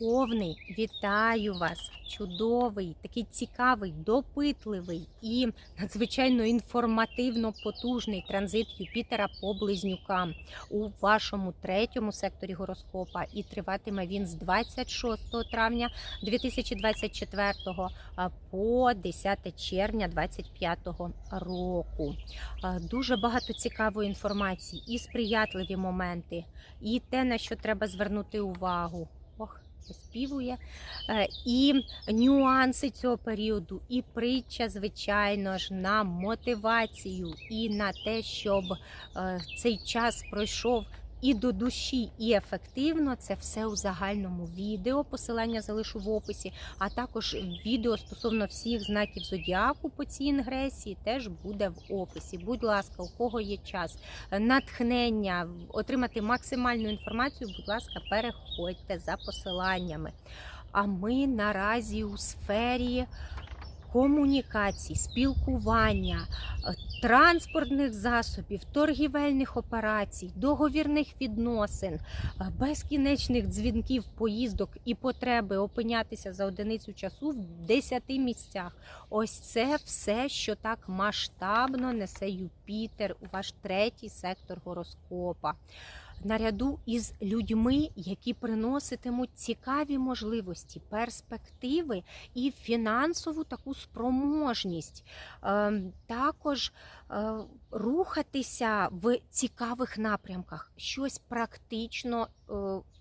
Овни, вітаю вас! Чудовий, такий цікавий, допитливий і надзвичайно інформативно потужний транзит Юпітера по близнюкам у вашому третьому секторі гороскопа. І триватиме він з 26 травня 2024 по 10 червня 2025 року. Дуже багато цікавої інформації, і сприятливі моменти, і те, на що треба звернути увагу. Співує. Е, І нюанси цього періоду, і притча, звичайно ж, на мотивацію, і на те, щоб е, цей час пройшов. І до душі, і ефективно це все у загальному відео. Посилання залишу в описі, а також відео стосовно всіх знаків зодіаку по цій інгресії теж буде в описі. Будь ласка, у кого є час, е, натхнення, отримати максимальну інформацію, будь ласка, переходьте за посиланнями. А ми наразі у сфері комунікацій, спілкування, е, транспортних засобів, торгівельних операцій, договірних відносин, е, безкінечних дзвінків, поїздок і потреби опинятися за одиницю часу в 10 місцях. Ось це все, що так масштабно несе Юпітер у ваш третій сектор гороскопа. Наряду із людьми, які приноситимуть цікаві можливості, перспективи і фінансову таку спроможність, Ем, також е, рухатися в цікавих напрямках, щось практично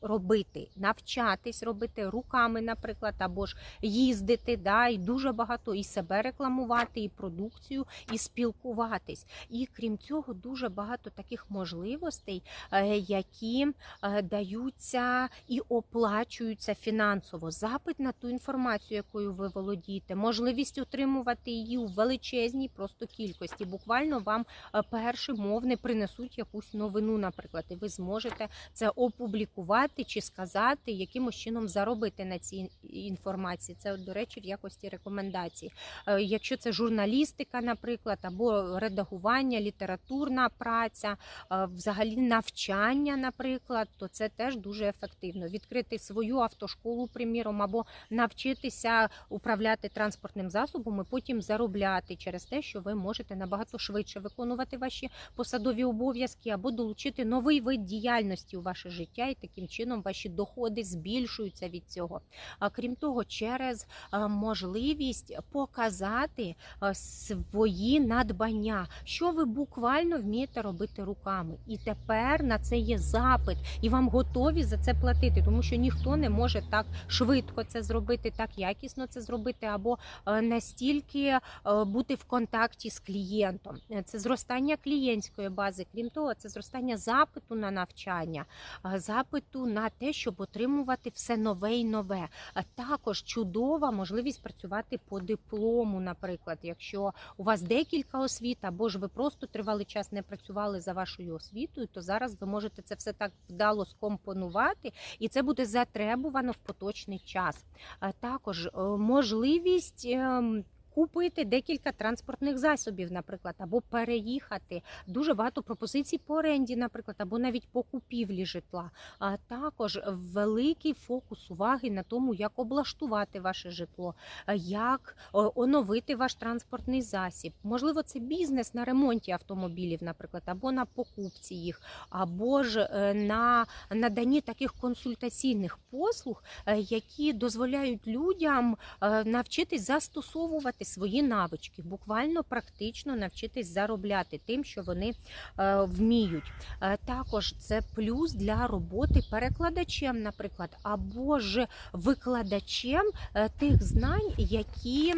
робити, навчатись робити руками, наприклад, або ж їздити, да, і дуже багато і себе рекламувати, і продукцію, і спілкуватись. І крім цього, дуже багато таких можливостей, е, які е, даються і оплачуються фінансово. Запит на ту інформацію, якою ви володієте, можливість отримувати її у величезній просто кількості. Буквально вам е, перші мовни принесуть якусь новину, наприклад, і ви зможете це опублікувати чи сказати, якимось чином заробити на цій інформації. Це, до речі, в якості рекомендацій. Е, Якщо це журналістика, наприклад, або редагування, літературна праця, е, взагалі навчання, наприклад, то це теж дуже ефективно. Відкрити свою автошколу, приміром, або навчитися управляти транспортним засобом і потім заробляти через те, що ви можете набагато швидше виконувати ваші посадові обов'язки, або долучити новий вид діяльності у ваше життя, і таким чином ваші доходи збільшуються від цього. А крім того, через можливість показати свої надбання, що ви буквально вмієте робити руками. І тепер на це є запит, і вам готові за це платити, тому що ніхто не може так швидко це зробити, так якісно це зробити, або настільки бути в контакті з клієнтом. Це зростання клієнтської бази. Крім того, це зростання запиту на навчання, запиту на те, щоб отримувати все нове і нове. Також чудова можливість працювати по диплому, наприклад, якщо у вас декілька освіт, або ж ви просто тривалий час не працювали за вашою освітою, то зараз ви можете це все так вдало скомпонувати, і це буде затребувано в поточний час. Також е, можливість. Купити декілька транспортних засобів, наприклад, або переїхати. Дуже багато пропозицій по оренді, наприклад, або навіть по купівлі житла. А також великий фокус уваги на тому, як облаштувати ваше житло, як е, оновити ваш транспортний засіб. Можливо, це бізнес на ремонті автомобілів, наприклад, або на покупці їх, або ж е, на наданні таких консультаційних послуг, е, які дозволяють людям навчитись застосовувати свої навички, буквально практично навчитись заробляти тим, що вони е, вміють. Е, Також це плюс для роботи перекладачем, наприклад, або ж викладачем е, тих знань, які,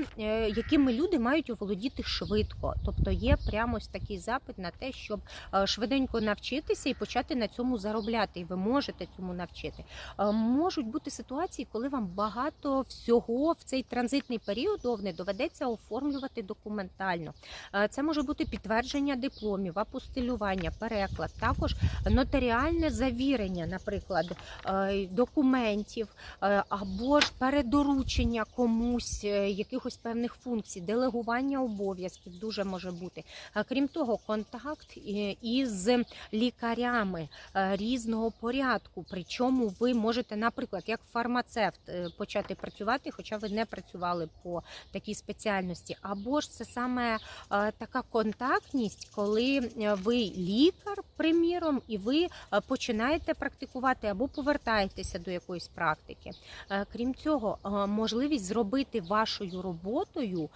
якими люди мають оволодіти швидко. Тобто є прямо ось такий запит на те, щоб швиденько навчитися і почати на цьому заробляти. І ви можете цьому навчити. Можуть бути ситуації, коли вам багато всього в цей транзитний період овни доведеться все оформлювати документально. Е, Це може бути підтвердження дипломів, апостилювання, переклад, також нотаріальне завірення, наприклад, е, документів е, або ж передоручення комусь якихось певних функцій, делегування обов'язків дуже може бути. Крім того, контакт із лікарями різного порядку. Причому ви можете, наприклад, як фармацевт почати працювати, хоча ви не працювали по такій спеціальності. Або ж це саме е, така контактність, коли е, ви лікар, приміром, і ви е, починаєте практикувати або повертаєтеся до якоїсь практики. Крім цього, можливість зробити вашою роботою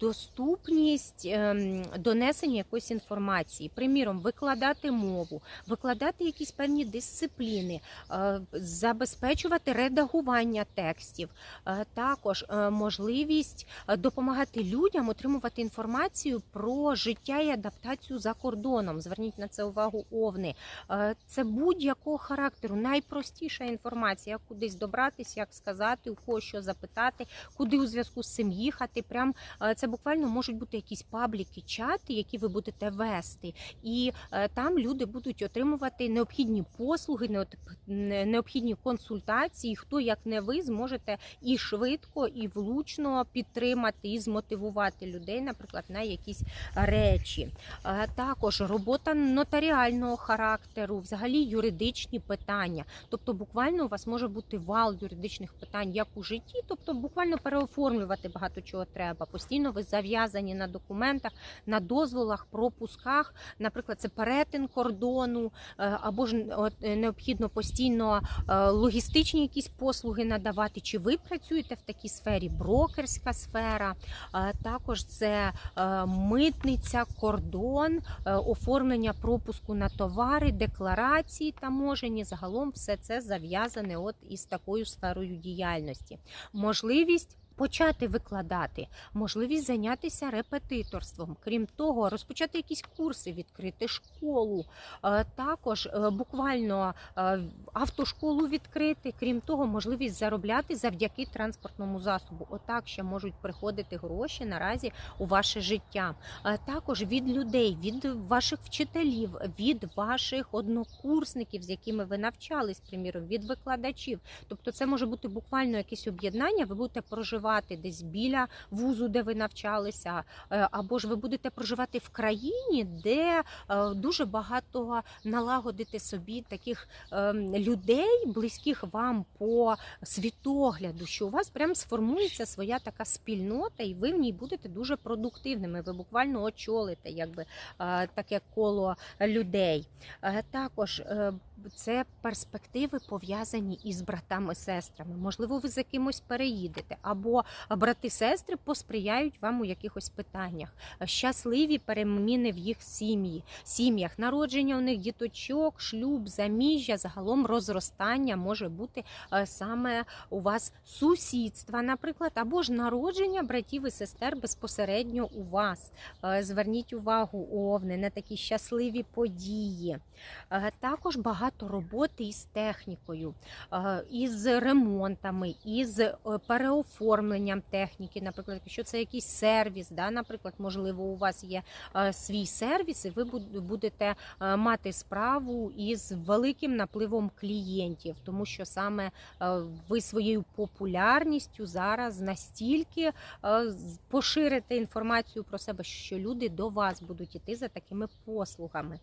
доступність ем, донесення якоїсь інформації, приміром, викладати мову, викладати якісь певні дисципліни, забезпечувати редагування текстів, також можливість допомагати людям отримувати інформацію про життя і адаптацію за кордоном. Зверніть на це увагу овни. Е, Це будь-якого характеру, найпростіша інформація, як кудись добратися, як сказати, у кого що запитати, куди у зв'язку з цим їхати. Прям е, це буквально можуть бути якісь пабліки, чати, які ви будете вести, і е, там люди будуть отримувати необхідні послуги, необхідні консультації. Хто як не ви зможете і швидко, і влучно підтримати і змотивувати людей, наприклад, на якісь речі. Е, Також робота нотаріального характеру, взагалі юридичні питання. Тобто, буквально у вас може бути вал юридичних питань як у житті, тобто буквально переоформлювати багато чого треба. Постійно ви зав'язані на документах, на дозволах, пропусках. Наприклад, це перетин кордону, е, або ж е, необхідно постійно е, логістичні якісь послуги надавати. Чи ви працюєте в такій сфері? Брокерська сфера, Е, також це е, митниця, кордон, е, оформлення пропуску на товари, декларації таможені. Загалом все це зав'язане от із такою сферою діяльності. Можливість. Почати викладати, можливість зайнятися репетиторством. Крім того, розпочати якісь курси, відкрити школу, Е, також е, буквально е, автошколу відкрити. Крім того, можливість заробляти завдяки транспортному засобу. Отак ще можуть приходити гроші наразі у ваше життя. Також від людей, від ваших вчителів, від ваших однокурсників, з якими ви навчались, приміром, від викладачів. Тобто, це може бути буквально якесь об'єднання. Ви будете проживати десь біля вузу, де ви навчалися, е, або ж ви будете проживати в країні, де е, дуже багато налагодити собі таких ем, людей, близьких вам по світогляду, що у вас прям сформується своя така спільнота, і ви в ній будете дуже продуктивними. Ви буквально очолите якби е, таке коло людей. Також це перспективи пов'язані із братами-сестрами. Можливо, ви за кимось переїдете, або брати-сестри посприяють вам у якихось питаннях. Щасливі переміни в їх сім'ї, сім'ях, народження у них діточок, шлюб, заміжжя, загалом розростання може бути е, саме у вас сусідства, наприклад, або ж народження братів і сестер безпосередньо у вас. Е, Зверніть увагу, овни, на такі щасливі події. Е, Також багато роботи із технікою, із ремонтами, із е, переоформленням техніки. Наприклад, якщо це якийсь сервіс, да, наприклад, можливо, у вас є е, свій сервіс, і ви будете е, мати справу із великим напливом клієнтів, тому що саме ви своєю популярністю зараз настільки поширите інформацію про себе, що люди до вас будуть іти за такими послугами.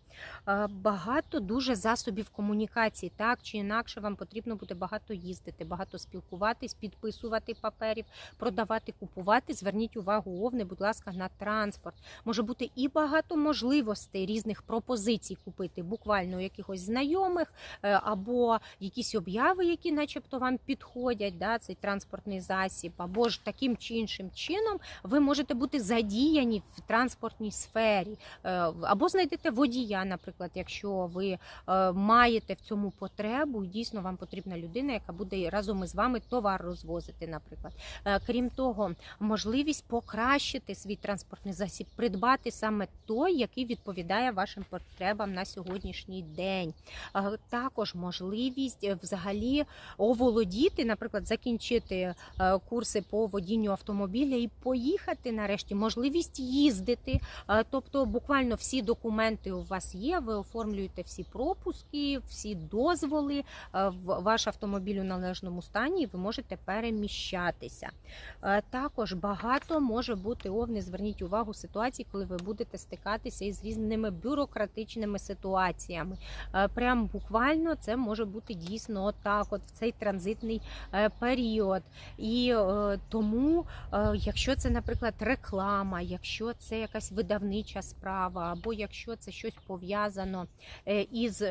Багато дуже засобів комунікації. Так чи інакше, вам потрібно буде багато їздити, багато спілкуватись, підписувати паперів, продавати, купувати. Зверніть увагу, овни, будь ласка, на транспорт. Може бути і багато можливостей різних пропозицій купити, буквально якихось знайомих е, або якісь обяви, які, начебто, вам підходять, да, цей транспортний засіб, або ж таким чи іншим чином ви можете бути задіяні в транспортній сфері, Е, або знайдете водія, наприклад, якщо ви е, маєте маєте в цьому потребу, і дійсно вам потрібна людина, яка буде разом із вами товар розвозити, наприклад. Е, Крім того, можливість покращити свій транспортний засіб, придбати саме той, який відповідає вашим потребам на сьогоднішній день. Е, Також можливість е, взагалі оволодіти, наприклад, закінчити курси по водінню автомобіля і поїхати нарешті, можливість їздити. Тобто, буквально всі документи у вас є. Ви оформлюєте всі пропуски, всі дозволи. е, Ваш автомобіль у належному стані, і ви можете переміщатися. Е, Також багато може бути овни. Зверніть увагу ситуації, коли ви будете стикатися із різними бюрократичними ситуаціями. Е, Прям буквально це може бути дійсно отак, от в цей транзитний період. І тому, якщо це, наприклад, реклама, якщо це якась видавнича справа, або якщо це щось пов'язано із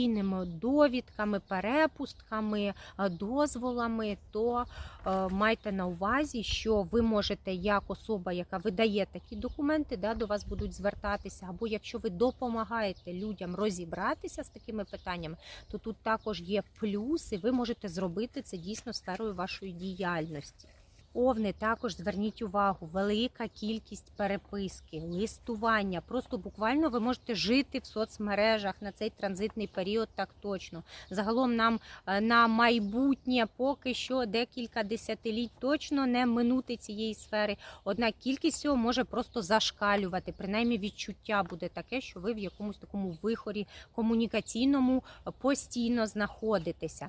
постійними довідками, перепустками, е, дозволами, то е, майте на увазі, що ви можете як особа, яка видає такі документи, да, до вас будуть звертатися, або якщо ви допомагаєте людям розібратися з такими питаннями, то тут також є плюси. Ви можете зробити це дійсно сферою вашої діяльності. Овни також зверніть увагу, велика кількість переписки, листування. Просто буквально ви можете жити в соцмережах на цей транзитний період. Так точно. Загалом нам е, на майбутнє поки що декілька десятиліть точно не минути цієї сфери. Однак кількість цього може просто зашкалювати. Принаймні відчуття буде таке, що ви в якомусь такому вихорі комунікаційному е, постійно знаходитеся.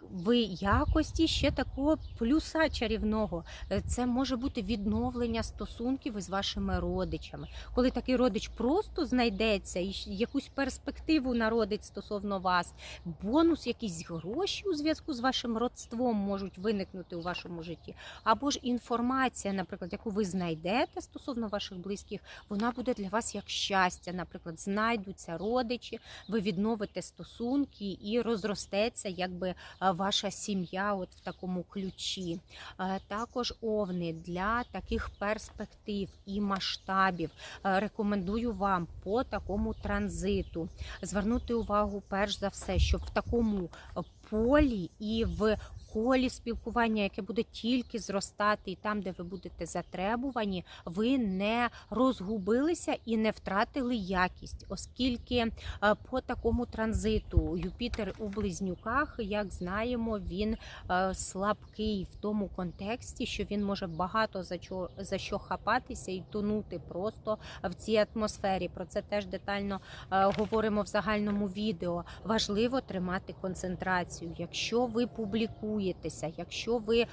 В якості ще такого плюса чарівного. Е, це може бути відновлення стосунків із вашими родичами, коли такий родич просто знайдеться і якусь перспективу народить стосовно вас, бонус, якісь гроші у зв'язку з вашим родством можуть виникнути у вашому житті, або ж інформація, наприклад, яку ви знайдете стосовно ваших близьких, вона буде для вас як щастя. Наприклад, знайдуться родичі, ви відновите стосунки і розростеться, якби е, ваша сім'я, от в такому ключі. Також овни для таких перспектив і масштабів рекомендую вам по такому транзиту звернути увагу, перш за все, щоб в такому полі і в колі спілкування, яке буде тільки зростати, і там, де ви будете затребувані, ви не розгубилися і не втратили якість, оскільки е, по такому транзиту Юпітер у близнюках, як знаємо, він е, слабкий в тому контексті, що він може багато за що, за що хапатися і тонути просто в цій атмосфері. Про це теж детально е, говоримо в загальному відео. Важливо тримати концентрацію. Якщо ви публікуєтеся, якщо ви е,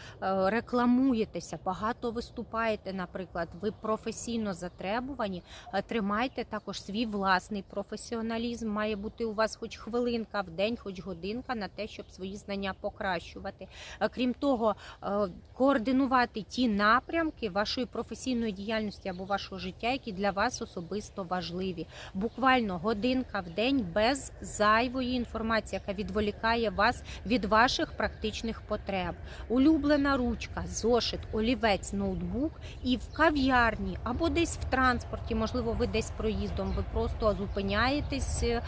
рекламуєтеся, багато виступаєте, наприклад, ви професійно затребувані, е, тримайте також свій власний професіоналізм. Має бути у вас хоч хвилинка в день, хоч годинка на те, щоб свої знання покращувати. Е, Крім того, координувати ті напрямки вашої професійної діяльності або вашого життя, які для вас особисто важливі. Буквально годинка в день без зайвої інформації, яка відволікає вас від ваших практичних потреб. Улюблена ручка, зошит, олівець, ноутбук і в кав'ярні або десь в транспорті, можливо, ви десь проїздом, ви просто зупиняєтесь, е,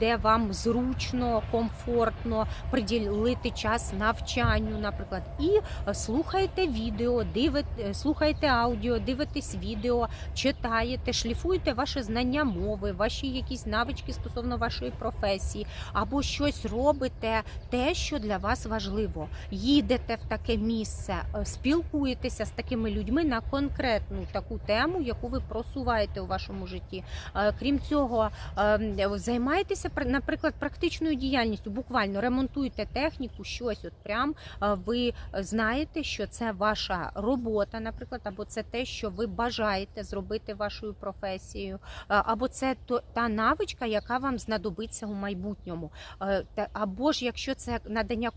де вам зручно, комфортно приділити час навчанню, наприклад, і е, слухаєте відео, дивите, слухаєте аудіо, дивитесь відео, читаєте, шліфуєте ваше знання мови, ваші якісь навички стосовно вашої професії, або щось робите, те, що для вас важливо. Їдете в таке місце, е, спілкуєтеся з такими людьми на конкретну таку тему, яку ви просуваєте у вашому житті. Е, Крім цього, е, займаєтеся, наприклад, практичною діяльністю, буквально ремонтуєте техніку, щось от прям е, ви знаєте, що це ваша робота, наприклад, або це те, що ви бажаєте зробити вашою професією, або це та навичка, яка вам знадобиться у майбутньому. Або ж якщо це надання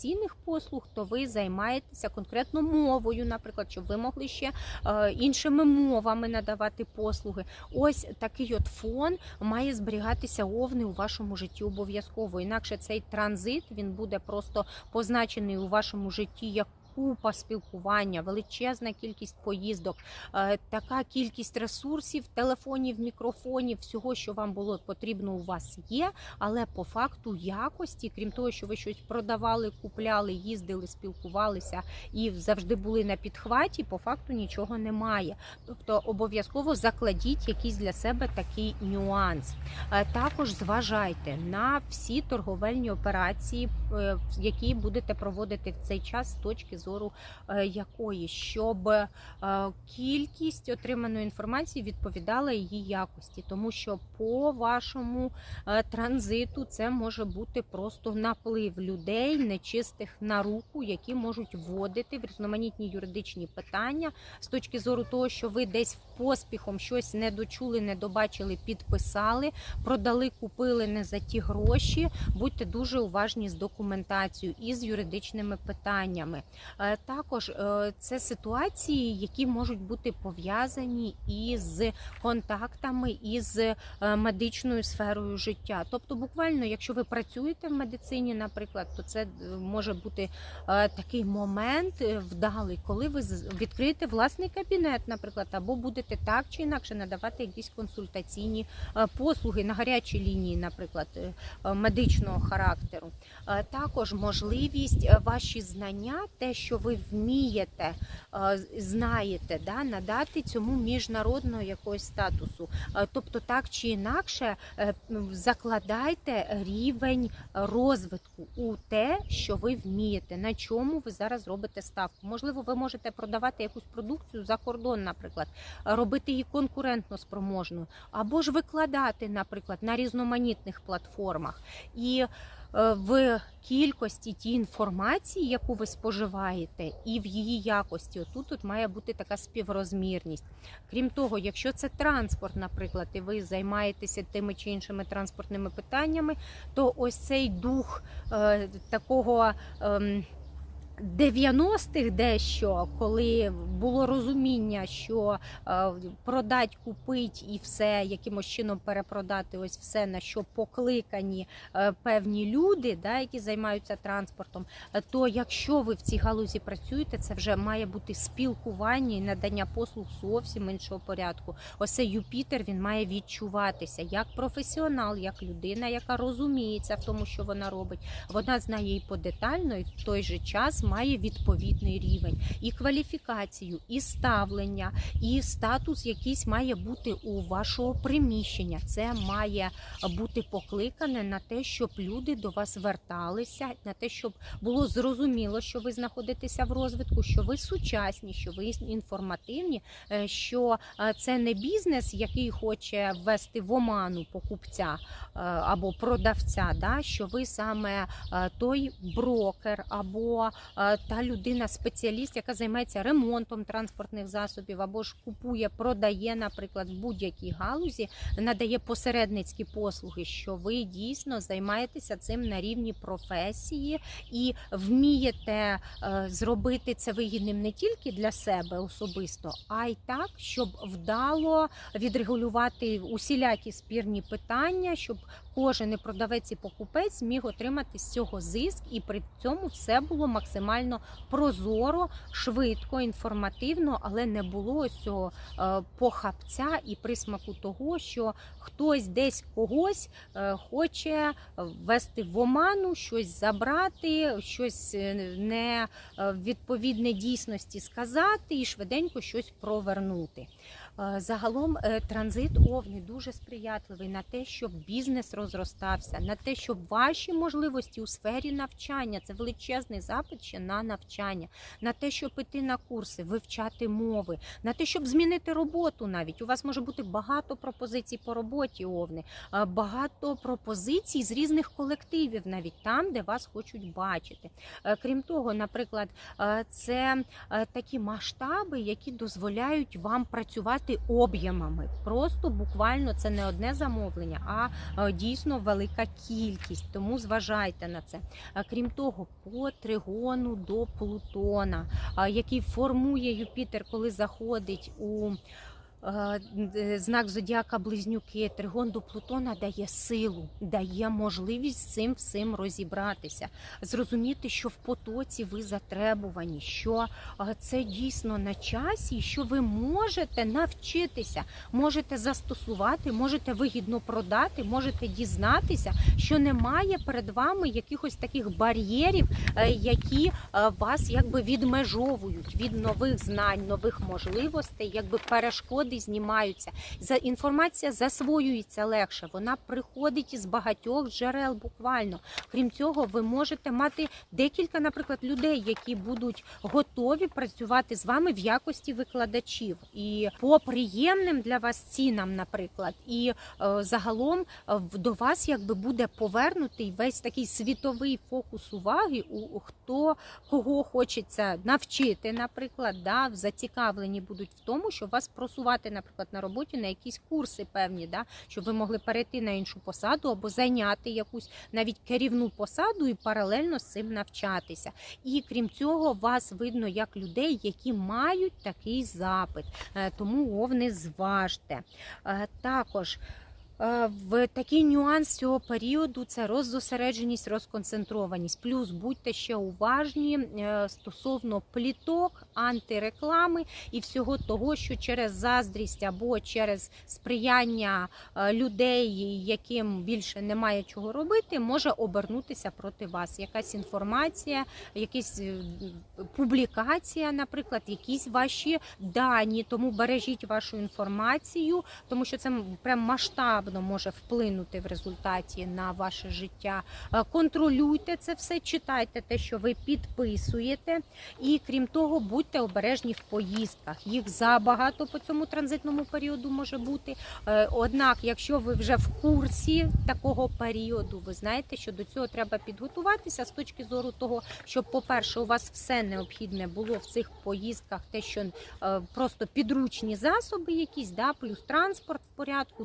консультаційних послуг, то ви займаєтеся конкретно мовою, наприклад, щоб ви могли ще е, іншими мовами надавати послуги. Ось такий от фон має зберігатися овни у вашому житті обов'язково. Інакше цей транзит він буде просто позначений у вашому житті як купа спілкування, величезна кількість поїздок, е, така кількість ресурсів, телефонів, мікрофонів, всього, що вам було потрібно, у вас є. Але по факту якості, крім того, що ви щось продавали, купляли, їздили, спілкувалися і завжди були на підхваті, по факту нічого немає. Тобто обов'язково закладіть якийсь для себе такий нюанс. Е, Також зважайте на всі торговельні операції, е, які будете проводити в цей час з точки зору е, якої, щоб е, кількість отриманої інформації відповідала її якості, тому що по вашому е, транзиту це може бути просто наплив людей, нечистих на руку, які можуть вводити в різноманітні юридичні питання з точки зору того, що ви десь поспіхом щось не дочули, не добачили, підписали, продали, купили не за ті гроші. Будьте дуже уважні з документацією і з юридичними питаннями. Е, Також е, це ситуації, які можуть бути пов'язані із контактами із е, медичною сферою життя. Тобто, буквально, якщо ви працюєте в медицині, наприклад, то це може бути такий момент вдалий, коли ви відкриєте власний кабінет, наприклад, або будете так чи інакше надавати якісь консультаційні послуги на гарячій лінії, наприклад, медичного характеру. Також можливість ваші знання, те, що ви вмієте, е, знаєте, да, надати цьому міжнародного якогось статусу. Е, Тобто, так чи інакше, е, закладайте рівень розвитку у те, що ви вмієте, на чому ви зараз робите ставку. Можливо, ви можете продавати якусь продукцію за кордон, наприклад, робити її конкурентно спроможною, або ж викладати, наприклад, на різноманітних платформах. І в кількості ті інформації, яку ви споживаєте, і в її якості, отут тут має бути така співрозмірність. Крім того, якщо це транспорт, наприклад, і ви займаєтеся тими чи іншими транспортними питаннями, то ось цей дух е, такого. ем, 90-х дещо, коли було розуміння, що е, продать, купить і все якимось чином перепродати, ось все на що покликані е, певні люди, да, які займаються транспортом. То якщо ви в цій галузі працюєте, це вже має бути спілкування і надання послуг зовсім іншого порядку. Ось цей Юпітер він має відчуватися як професіонал, як людина, яка розуміється в тому, що вона робить. Вона знає і подетально, і в той же час має відповідний рівень і кваліфікацію, і ставлення, і статус якийсь має бути у вашого приміщення. Це має бути покликане на те, щоб люди до вас зверталися, на те, щоб було зрозуміло, що ви знаходитеся в розвитку, що ви сучасні, що ви інформативні, е, що е, це не бізнес, який хоче ввести в оману покупця е, або продавця, да, що ви саме той брокер або е, та людина-спеціаліст, яка займається ремонтом транспортних засобів, або ж купує, продає, наприклад, в будь-якій галузі, надає посередницькі послуги, що ви дійсно займаєтеся цим на рівні професії і вмієте е, зробити це вигідним не тільки для себе особисто, а й так, щоб вдало відрегулювати усілякі спірні питання, щоб кожен і продавець і покупець міг отримати з цього зиск, і при цьому все було максимально прозоро, швидко, інформативно, але не було ось цього е, похапця і присмаку того, що хтось десь когось е, хоче ввести в оману, щось забрати, щось е, не відповідне дійсності сказати і швиденько щось провернути. Е, Загалом е, транзит овни дуже сприятливий на те, щоб бізнес розростався, на те, щоб ваші можливості у сфері навчання це величезний запит ще на навчання, на те, щоб іти на курси, вивчати мови, на те, щоб змінити роботу. Навіть у вас може бути багато пропозицій по роботі овни, е, багато пропозицій з різних колективів, навіть там, де вас хочуть бачити. Крім того, наприклад, це такі масштаби, які дозволяють вам працювати об'ємами. Просто буквально це не одне замовлення, а е, дійсно велика кількість. Тому зважайте на це. Е, Крім того, по тригону до Плутона, е, який формує Юпітер, коли заходить у Знак зодіака Близнюки, тригон до Плутона дає силу, дає можливість з цим всім розібратися, зрозуміти, що в потоці ви затребувані, що е, це дійсно на часі, що ви можете навчитися, можете застосувати, можете вигідно продати, можете дізнатися, що немає перед вами якихось таких бар'єрів, е, які е, вас якби відмежовують від нових знань, нових можливостей, якби перешкоди знімаються. Інформація засвоюється легше, вона приходить із багатьох джерел буквально. Крім цього, ви можете мати декілька, наприклад, людей, які будуть готові працювати з вами в якості викладачів, і по приємним для вас цінам, наприклад, і е, загалом е, до вас якби буде повернутий весь такий світовий фокус уваги у у хто кого хочеться навчити, наприклад, да, зацікавлені будуть в тому, що вас просувати, наприклад, на роботі на якісь курси певні, да, щоб ви могли перейти на іншу посаду або зайняти якусь навіть керівну посаду і паралельно з цим навчатися. І крім цього, вас видно як людей, які мають такий запит. Е, Тому овни зважте. Е, Також. Е, В такий нюанс цього періоду це роззосередженість, розконцентрованість. Плюс будьте ще уважні е, стосовно пліток, антиреклами і всього того, що через заздрість або через сприяння е, людей, яким більше немає чого робити, може обернутися проти вас. Якась інформація, якась е, публікація, наприклад, якісь ваші дані. Тому бережіть вашу інформацію, тому що це прям масштабно може вплинути в результаті на ваше життя. Е, Контролюйте це все, читайте те, що ви підписуєте. І крім того, будьте обережні в поїздках. Їх забагато по цьому транзитному періоду може бути. Е, Однак, якщо ви вже в курсі такого періоду, ви знаєте, що до цього треба підготуватися з точки зору того, щоб, по-перше, у вас все необхідне було в цих поїздках, те, що е, просто підручні засоби, якісь, да, плюс транспорт в порядку,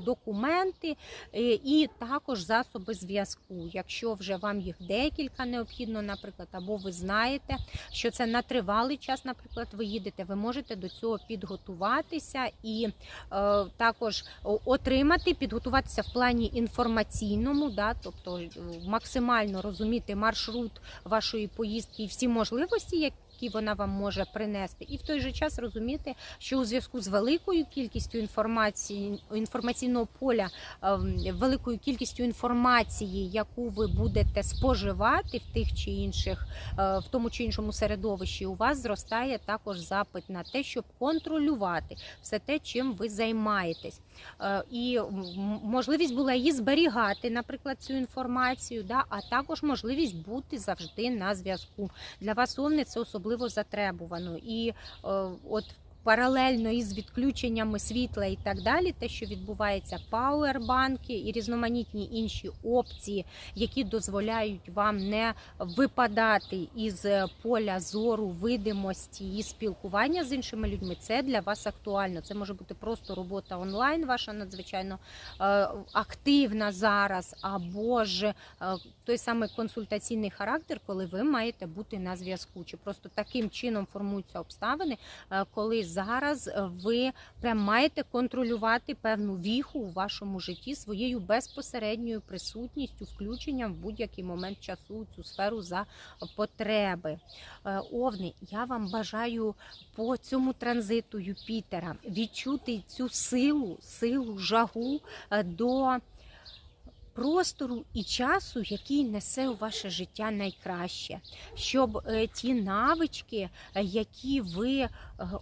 документи е, і також засоби зв'язку. Якщо вже вам їх декілька необхідно, наприклад, або ви знаєте, що це на тривалий час, наприклад, ви їдете, ви можете до цього підготуватися і е, також отримати, підготуватися в плані інформаційному, да, тобто е, максимально розуміти маршрут вашої поїздки і всі можливості, які вона вам може принести, і в той же час розуміти, що у зв'язку з великою кількістю інформації інформаційного поля, ем, великою кількістю інформації, яку ви будете споживати в тих чи інших, е, в тому чи іншому середовищі, у вас зростає також запит на те, щоб контролювати все те, чим ви займаєтесь. Е, І можливість була її зберігати, наприклад, цю інформацію, да, а також можливість бути завжди на зв'язку. Для вас овни це особливо затребувано. І е, от паралельно із відключеннями світла і так далі, те, що відбувається, пауербанки і різноманітні інші опції, які дозволяють вам не випадати із поля зору, видимості і спілкування з іншими людьми, це для вас актуально. Це може бути просто робота онлайн, ваша надзвичайно е, активна зараз, або ж е, той самий консультаційний характер, коли ви маєте бути на зв'язку. Чи просто таким чином формуються обставини, е, коли зараз е, ви прям маєте контролювати певну віху у вашому житті своєю безпосередньою присутністю, включенням в будь-який момент часу цю сферу за потреби. Е, Овни, я вам бажаю по цьому транзиту Юпітера відчути цю силу, силу, жагу е, до простору і часу, який несе у ваше життя найкраще, щоб е, ті навички, е, які ви е,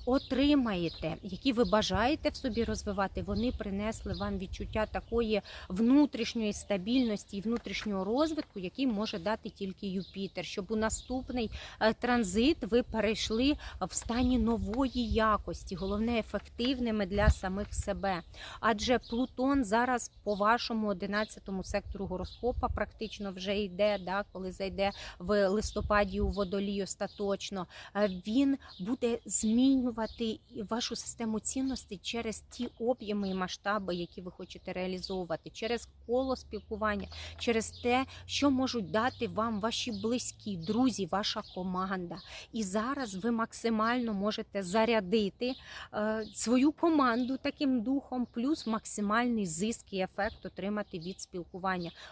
отримаєте, які ви бажаєте в собі розвивати, вони принесли вам відчуття такої внутрішньої стабільності і внутрішнього розвитку, який може дати тільки Юпітер, щоб у наступний транзит ви перейшли в стані нової якості, головне ефективними для самих себе. Адже Плутон зараз по вашому 11 сектору гороскопа практично вже йде, да, коли зайде в листопаді у водолій остаточно. Е, Він буде змінювати вашу систему цінностей через ті об'єми і масштаби, які ви хочете реалізовувати, через коло спілкування, через те, що можуть дати вам ваші близькі, друзі, ваша команда. І зараз ви максимально можете зарядити е, свою команду таким духом, плюс максимальний зиск і ефект отримати від спілкування.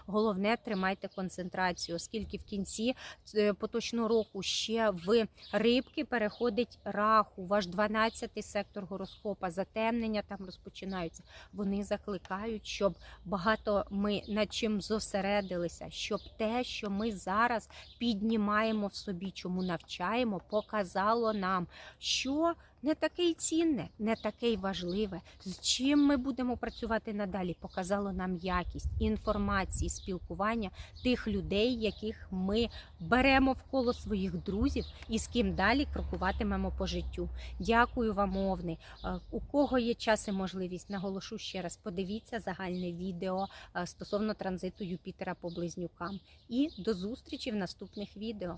Головне, тримайте концентрацію, оскільки в кінці е, поточного року ще в рибки переходить раху, ваш 12-й сектор гороскопа, затемнення там розпочинаються. Вони закликають, щоб багато ми над чим зосередилися, щоб те, що ми зараз піднімаємо в собі, чому навчаємо, показало нам, що не таке цінне, не таке й важливе. З чим ми будемо працювати надалі, показало нам якість інформації, спілкування тих людей, яких ми беремо в коло своїх друзів і з ким далі крокуватимемо по життю. Дякую вам, овни. Е, У кого є час і можливість, наголошу ще раз, подивіться загальне відео е, стосовно транзиту Юпітера по близнюкам. І до зустрічі в наступних відео.